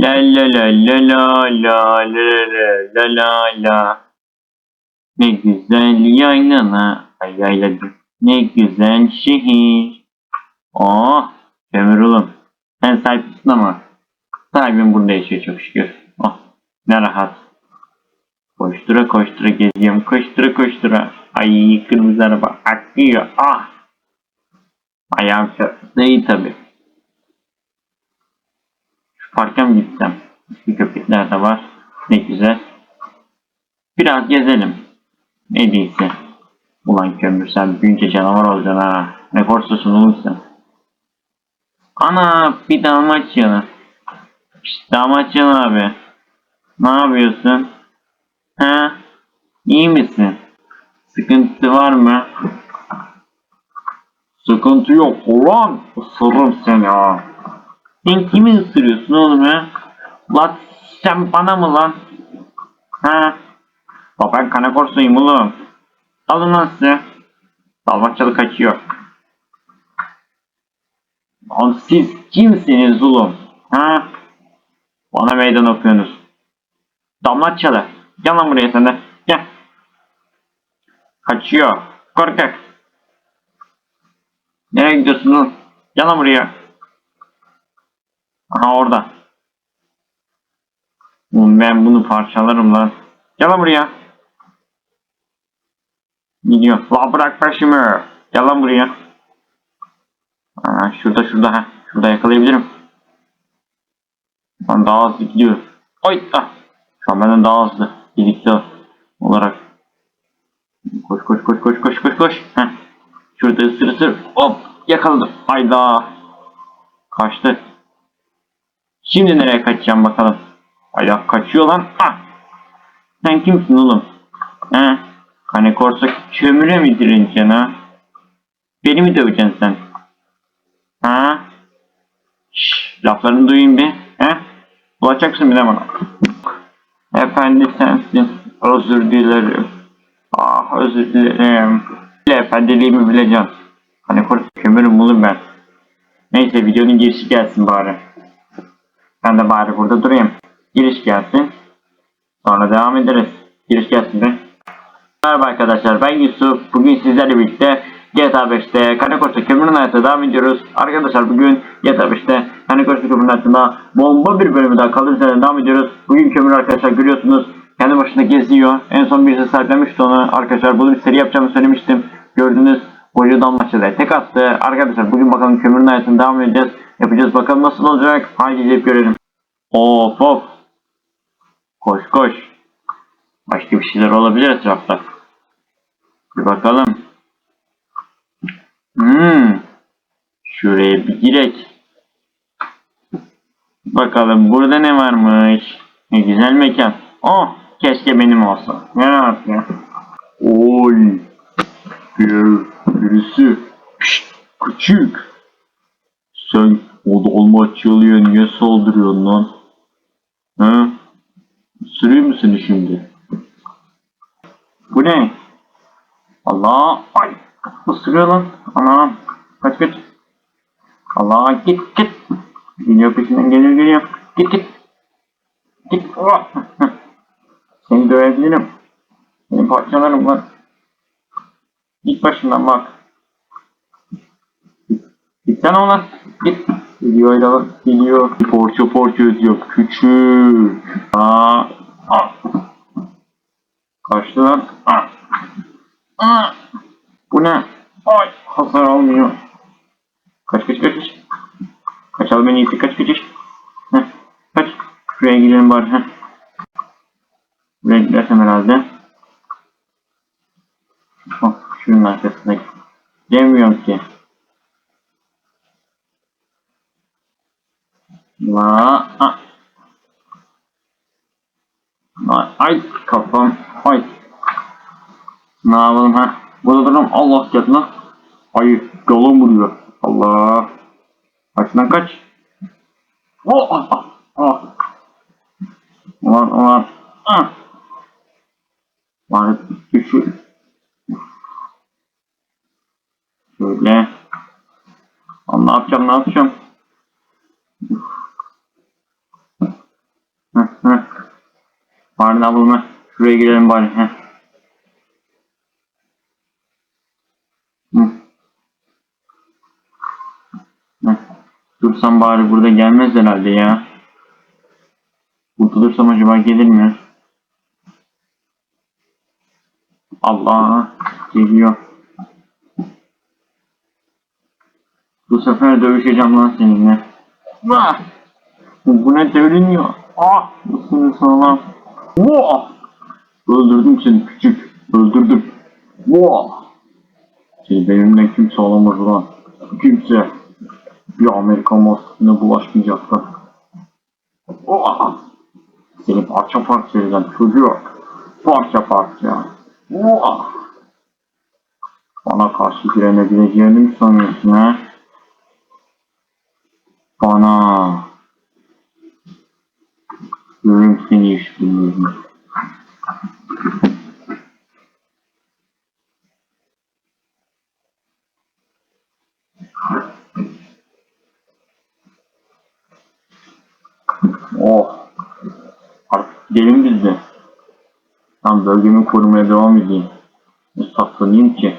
La la la la la la la la la la la. Ne güzel yaylana ay yayladı. Ne güzel şehir. Oh kömür oğlum. Sen sahipsin ama. Sahibim burada yaşıyor çok şükür. Oh ne rahat. Koştura koştura geziyorum. Koştura koştura. Ay kırmızı araba akıyor. Ah. Ayağım çarptı. İyi tabi. Şu parka mı gitsem? Eski köpekler de var. Ne güzel. Biraz gezelim. Ne değilse. Ulan kömür sen büyünce canavar olacaksın ha. Ne korsusun oğlum sen. Ana bir Dalmaçyalı. Şşt Dalmaçyalı abi. Ne yapıyorsun? Ha? İyi misin? Sıkıntı var mı? Sıkıntı yok ulan. Isırırım seni ha. Sen kimi ısırıyorsun oğlum ha? Lan sen bana mı lan? Ha? Bak ben kanakorsuyum oğlum. Alın lan size. Dalmaçyalı kaçıyor. Lan siz kimsiniz oğlum? Ha? Bana meydan okuyorsunuz. Damlatçalı. Gel lan buraya sen de. Gel. Kaçıyor. Korkak. Nereye gidiyorsun lan? Gel lan buraya. Aha orada. Ben bunu parçalarım lan. Gel lan buraya. Gidiyor. La bırak peşimi. Gel lan buraya. Aa, şurada şurada ha. Şurada yakalayabilirim. Lan daha hızlı gidiyor. Oy ah. Şu an benden daha hızlı. Birlikte olarak. Koş koş koş koş koş koş koş. Heh. Şurada ısır ısır. Hop yakaladım. Hayda. Kaçtı. Şimdi nereye kaçacağım bakalım. Hayda kaçıyor lan. Ah. Sen kimsin oğlum? He? Hani korsa kömüre mi direneceksin ha? Beni mi döveceksin sen? Ha? Şşş, laflarını duyayım bir. He? Bulacaksın bir de bana. Efendi sensin. Özür dilerim. Ah özür dilerim. Bile efendiliğimi bileceğim. Hani kurt kömürüm oğlum ben. Neyse videonun girişi gelsin bari. Ben de bari burada durayım. Giriş gelsin. Sonra devam ederiz. Giriş gelsin de. Merhaba arkadaşlar ben Yusuf. Bugün sizlerle birlikte GTA 5'te Karakoç'ta kömürün hayatına devam ediyoruz. Arkadaşlar bugün GTA 5'te Karakoç'ta kömürün hayatında bomba bir bölümü daha kalır üzerine devam ediyoruz. Bugün kömür arkadaşlar görüyorsunuz kendi başına geziyor. En son birisi sahiplenmişti onu arkadaşlar. Bunu bir seri yapacağımı söylemiştim. Gördünüz boyu damlaçada tek attı. Arkadaşlar bugün bakalım kömürün hayatına devam edeceğiz. Yapacağız bakalım nasıl olacak. Haydi gidip görelim. Hop hop. Koş koş. Başka bir şeyler olabilir etrafta. Bir bakalım. Hmm. Şuraya bir girek. Bakalım burada ne varmış. Ne güzel mekan. Oh keşke benim olsa. Ne rahat ya. Oy. Bir, birisi. Küçük. Sen o dolma çalıyor niye saldırıyorsun lan? Ha? Sürüyor mu seni şimdi? Bu ne? Allah! Ay! Isırıyor lan. Anam! Kaç kaç. Allah! Git git. Geliyor peşinden geliyor geliyor. Git git. Git. Oh. Seni dövebilirim. Seni parçalarım lan. Git başından bak. Gitsene ulan. Git. Geliyor öyle lan. Geliyor. Porça porça ödüyor. Küçük. Aa. Ah. Kaçtı lan. Ah. Ah. Bu ne? Ay hasar almıyor. Kaç kaç kaç kaç. Kaçalım en iyisi kaç kaç. Heh, kaç. Şuraya gidelim bari. Heh. Buraya gidersem herhalde. Oh, şunun arkasına Gelmiyorum ki. La, ah. Ay, ay kafam. Ay. Ne yapalım ha? Burada durum Allah canına. Ay yolum vuruyor. Allah. Kaçından kaç. Oh, ah, ah, ah. Ulan ulan. Ah. Lanet düşür. Şöyle. Lan ne yapacağım ne yapacağım. Bari ne ha? Şuraya girelim bari. Heh. Heh. Dursam bari burada gelmez herhalde ya. Burada dursam acaba gelir mi? Allah geliyor. Bu sefer dövüşeceğim lan seninle. Vah! Bu ne devrilmiyor? Ah! Isını sağlam. Vah! Öldürdüm seni küçük. Öldürdüm. Vah! Seni benimle kimse alamaz lan. Kimse. Bir Amerikan maskına bulaşmayacaktı. Vah! Seni parça parça edeceğim çocuk. Parça parça. Vah! Bana karşı direnebileceğini mi sanıyorsun ha? Seni işte görürüm. Oh. Artık biz de. Tam bölgemi korumaya devam edeyim. Saklanayım ki?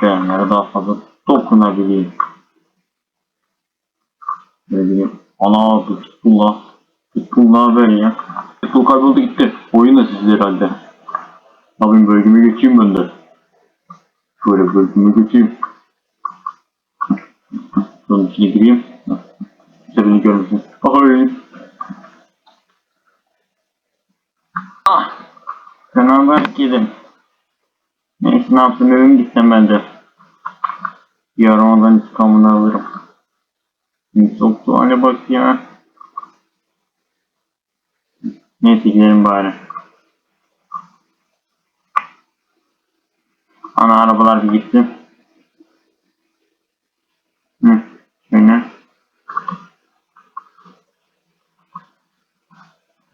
Gelenlere daha fazla dokunabileyim. Ne bileyim. Ana. Pitbull ne haber ya? Pitbull kayboldu gitti. Oyun da sizde herhalde. Ne yapayım bölgeme geçeyim ben de. Şöyle bölgeme geçeyim. Sonun içine gireyim. Seni görmesin. Ay. Ah. Haber yedim. Neyse ne yaptım evim gittim ben de. Yarın ondan intikamını alırım. Bir soktu hale bak ya. Neyse gidelim bari. Ana arabalar bir gitsin. Hı, şöyle.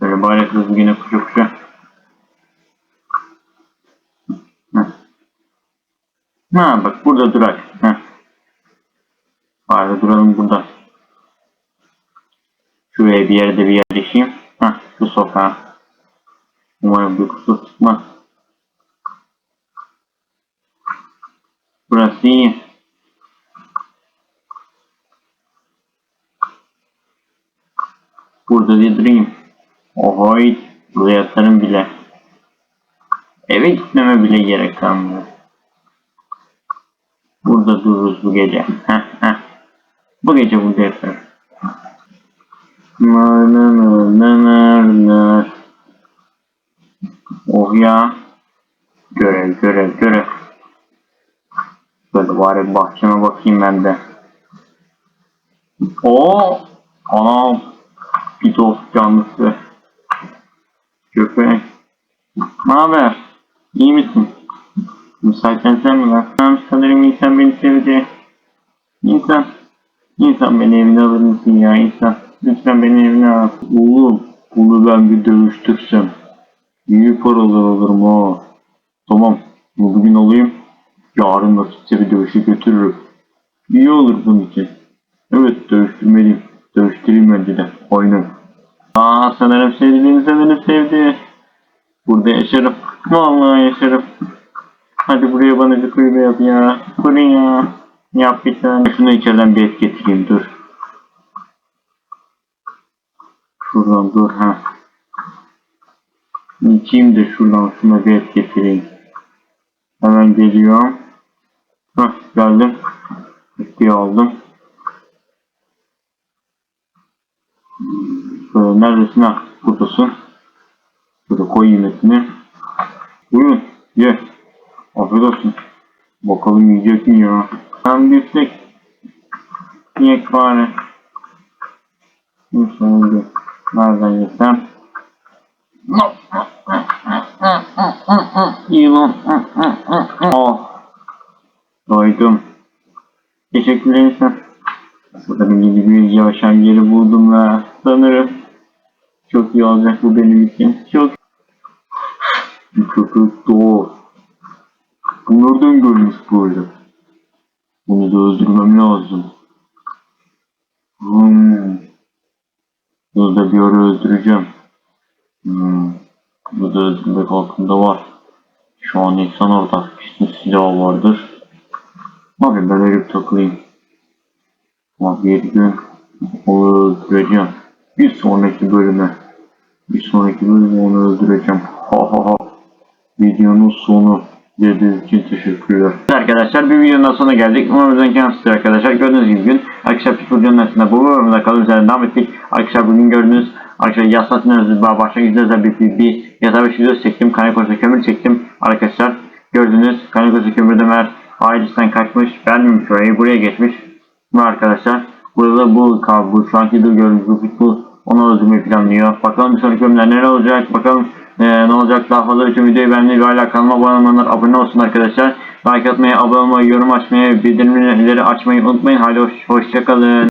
Böyle bari hızlı yine kuşa kuşa. Ha bak burada durak. Heh. Bari duralım burada. Şuraya bir yerde bir yerleşeyim. Heh, şu sokağa. Umarım bir kusur çıkmaz. Burası iyi. Burada bir durayım. Ohoy, burada yatarım bile. Eve gitmeme bile gerek kalmıyor. Burada dururuz bu gece. Heh, heh. Bu gece burada yatarım. Nır. Oh ya. Görev görev görev. Böyle bari bahçeme bakayım ben de. Oo, anam. Bir dost canlısı. Köpek. Ne haber? İyi misin? Müsaitsen sen mi? Tamam sanırım insan beni sevdi. İnsan. İnsan beni evine alır mısın ya insan? Lütfen beni evine al. Oğlum bunu ben bir dövüştürsem. İyi paralar alırım ha. Tamam. Bugün alayım. Yarın nasipse bir dövüşe götürürüm. İyi olur bunun için. Evet dövüştürmeliyim. Dövüştüreyim önceden. Aynen. Aa sanırım sevdiğini sanırım sevdi. Burada yaşarım. Vallahi yaşarım. Hadi buraya bana bir kulübe yap ya. Kurun ya. Yap bir tane. Şunu içeriden bir et getireyim dur. Şuradan dur ha. İçeyim de şuradan şuna bir et getireyim. Hemen geliyorum. Hah geldim. Etkiyi aldım. Şöyle neredesin ha? Buradasın. Şöyle koyayım etini. Buyurun ye. Afiyet olsun. Bakalım yiyecek mi ya? Ben yüksek. Yiyek bari. Nasıl oldu? Nereden yesem? İyi lan. Oh. Doydum. Teşekkür ederim. Sanırım yeni bir yaşam yeri buldum ve sanırım çok iyi olacak bu benim için. Çok bir köpek doğu. Bu nereden görmüş böyle? Bunu da öldürmem lazım. Hmm. Bir ara öldüreceğim. Hmm. Bu da Özgürlük halkında var. Şu an insan orada. Kesin silahı vardır. Yapayım ben bir takılayım. Ama bir gün onu öldüreceğim. Bir sonraki bölüme. Bir sonraki bölüme onu öldüreceğim. Ha ha ha. Videonun sonu. İzlediğiniz için teşekkürler. Arkadaşlar bir videonun sonuna geldik. Umarım bizden kendisi arkadaşlar. Gördüğünüz gibi gün bir videonun arasında bu bölümde kalın üzerine devam ettik. Arkadaşlar bugün gördüğünüz arkadaşlar yasasın özü başlangıçta özel bir, bir, bir yasa bir video çektim. Kanikosa kömür çektim. Arkadaşlar gördüğünüz Kanikosa kömürde meğer ailesinden kaçmış. Beğenmemiş orayı buraya geçmiş. Ve arkadaşlar burada bu bu şu anki de gördüğünüz bu bu onu öldürmeyi planlıyor. Bakalım bir sonraki bölümler neler olacak. Bakalım eee, ne olacak daha fazla için videoyu beğenmeyi ve hala kanalıma abone olanlar abone olsun arkadaşlar. Like atmayı, abone olmayı, yorum açmayı, bildirimleri açmayı unutmayın. Hadi hoş, hoşçakalın.